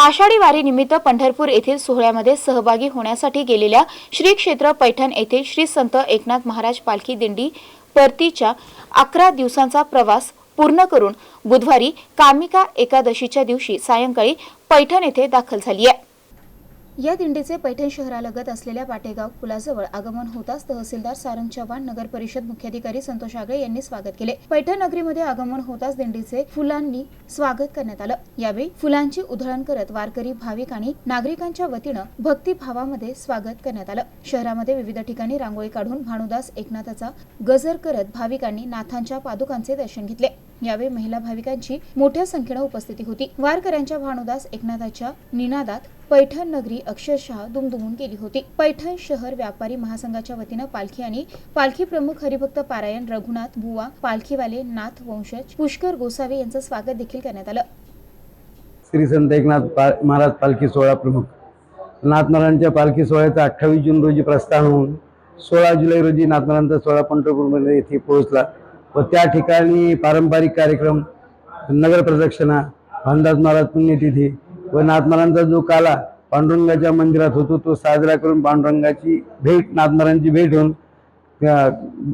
आषाढी वारीनिमित्त पंढरपूर येथील सोहळ्यामध्ये सहभागी होण्यासाठी गेलेल्या श्री क्षेत्र पैठण येथील श्री संत एकनाथ महाराज पालखी दिंडी परतीच्या अकरा दिवसांचा प्रवास पूर्ण करून बुधवारी कामिका एकादशीच्या दिवशी सायंकाळी पैठण येथे दाखल झाली आहे. या दिंडीचे पैठण शहरालगत असलेल्या पाटेगाव पुलाजवळ आगमन होताच तहसीलदार सारंग चव्हाण नगर परिषद मुख्याधिकारी संतोष आगळे यांनी स्वागत केले. पैठण नगरीमध्ये आगमन होताच दिंडीचे फुलांनी स्वागत करण्यात आलं. यावेळी फुलांची उधळण करत वारकरी भाविक आणि नागरिकांच्या वतीनं भक्तिभावामध्ये स्वागत करण्यात आलं. शहरामध्ये विविध ठिकाणी रांगोळी काढून भानुदास एकनाथाचा गजर करत भाविकांनी नाथांच्या पादुकांचे दर्शन घेतले. यावेळी महिला भाविकांची मोठ्या संख्येनं उपस्थिती होती. वारकऱ्यांच्या भानुदास एकनाथाच्या निनादात पैठण नगरी अक्षरशः दुमदुमून गेली होती. पैठण शहर व्यापारी महासंघाच्या वतीनं पालखी आणि पालखी प्रमुख हरिभक्त पारायण रघुनाथ बुवा पालखीवाले नाथ वंशज पुष्कर गोसावी यांचं स्वागत देखील करण्यात आलं. श्री संत एकनाथ पाल महाराज पालखी सोहळा प्रमुख. नाथनारायणच्या पालखी सोहळ्याचा अठ्ठावीस जून रोजी प्रस्थान होऊन सोळा जुलै रोजी नाथनारायणचा सोहळा पंढरपूरमध्ये येथे पोहोचला. व त्या ठिकाणी पारंपरिक कार्यक्रम नगर प्रदक्षिणा भानदास महाराज पुण्यतिथी व नाथमारांचा जो काला पांडुरंगाच्या मंदिरात होतो तो साजरा करून पांडुरंगाची भेट नाथमारांची भेट होऊन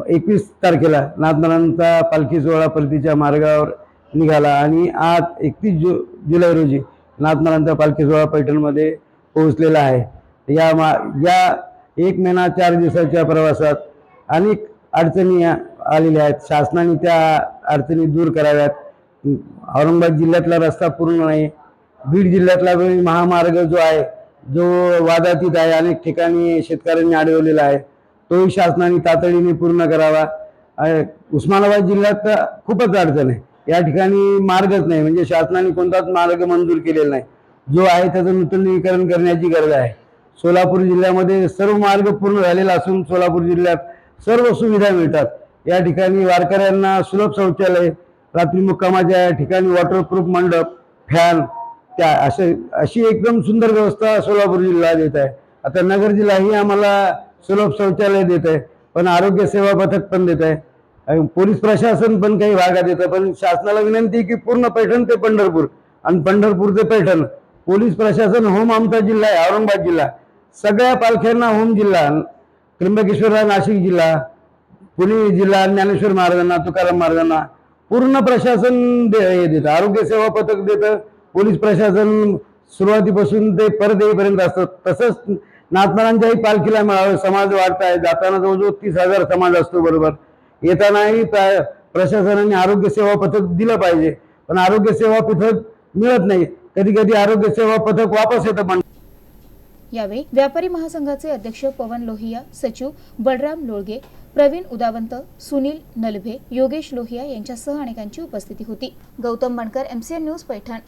एकवीस तारखेला नाथमारांचा पालखी सोहळा परतीच्या मार्गावर निघाला आणि आज एकतीस जु जुलै रोजी नाथमारांचा पालखी सोहळा पैठणमध्ये पोहोचलेला आहे. या मा या एक महिना चार दिवसाच्या प्रवासात अनेक अडचणी आलेल्या आहेत. शासनाने त्या अडचणी दूर कराव्यात. औरंगाबाद जिल्ह्यातला रस्ता पूर्ण नाही. बीड जिल्ह्यातला महामार्ग जो आहे जो वादातीत आहे अनेक ठिकाणी शेतकऱ्यांनी अडवलेला आहे तोही शासनाने तातडीने पूर्ण करावा. उस्मानाबाद जिल्ह्यात तर खूपच अडचण आहे. या ठिकाणी मार्गच नाही. म्हणजे शासनाने कोणताच मार्ग मंजूर केलेला नाही. जो आहे त्याचं नूतनीकरण करण्याची गरज आहे. सोलापूर जिल्ह्यामध्ये सर्व मार्ग पूर्ण झालेला असून सोलापूर जिल्ह्यात सर्व सुविधा मिळतात. या ठिकाणी वारकऱ्यांना सुलभ शौचालय रात्री मुक्कामाच्या ठिकाणी वॉटरप्रूफ मंडप फॅन त्या असे अशी एकदम सुंदर व्यवस्था सोलापूर जिल्हा देत आहे. आता नगर जिल्हाही आम्हाला सुलभ शौचालय देत आहे पण आरोग्य सेवा पथक पण देत आहे. पोलीस प्रशासन पण काही भागात येतं पण शासनाला विनंती की पूर्ण पैठण ते पंढरपूर आणि पंढरपूर ते पैठण. पोलीस प्रशासन होम आमचा जिल्हा आहे औरंगाबाद जिल्हा. सगळ्या पालख्यांना होम जिल्हा त्र्यंबकेश्वरला नाशिक जिल्हा. पुणे जिल्हा ज्ञानेश्वर महाराजांना तुकाराम महाराजांना पूर्ण प्रशासन दे हे देतं आरोग्य सेवा पथक देतं पोलीस प्रशासन सुरुवातीपासून ते परत येईपर्यंत असतं. तसंच नाथमारांच्याही पालखीला मिळावं समाज वाढत आहे. जाताना जवळजवळ तीस हजार समाज असतो बरोबर. येतानाही प्रशासनाने आरोग्य सेवा पथक दिलं पाहिजे. पण आरोग्य सेवा पथक मिळत नाही. कधी कधी आरोग्य सेवा पथक वापस येतं. पण यावेळी व्यापारी महासंघाचे अध्यक्ष पवन लोहिया सचिव बलराम लोळगे प्रवीण उदावंत सुनील नलभे योगेश लोहिया यांच्यासह अनेकांची उपस्थिती होती. Gautam Bankar MCN news Paithan.